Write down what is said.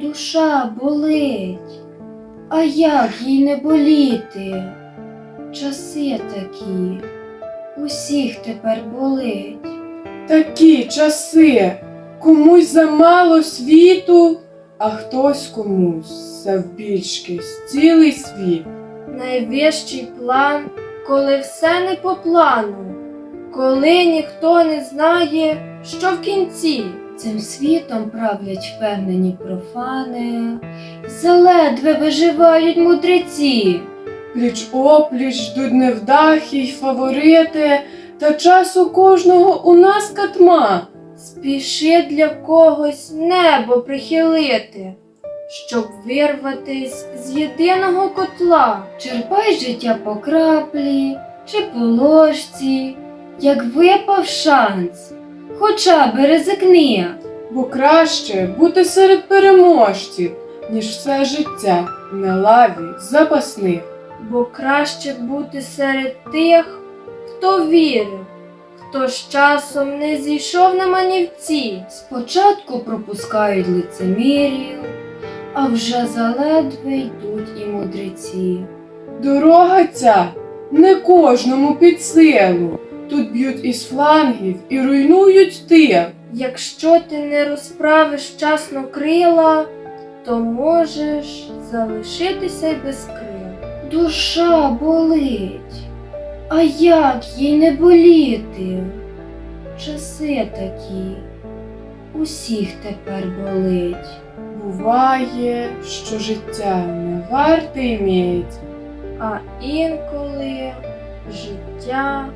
Душа болить, а як їй не боліти? Часи такі, усіх тепер болить. Такі часи. Комусь замало світу, а хтось комусь завбільшки цілий світ. Найвищий план, коли все не по плану, коли ніхто не знає, що в кінці. Цим світом правлять впевнені профани, заледве виживають мудреці. Пліч опліч ждуть невдахи й фаворити, та часу кожного у нас катма. Спіши для когось небо прихилити, щоб вирватись з єдиного котла. Черпай життя по краплі чи по ложці, як випав шанс, хоча би ризикни. Бо краще бути серед переможців, ніж все життя на лаві запасних. Бо краще бути серед тих, хто вірив, хто з часом не зійшов на манівці. Спочатку пропускають лицемірів, а вже заледве йдуть і мудреці. Дорога ця не кожному під силу. Тут б'ють із флангів і руйнують тил. Якщо ти не розправиш вчасно крила, то можеш залишитися й без крил. Душа болить, а як їй не боліти? Часи такі, усіх тепер болить. Буває, що життя не варте ім'ять, А інколи життя.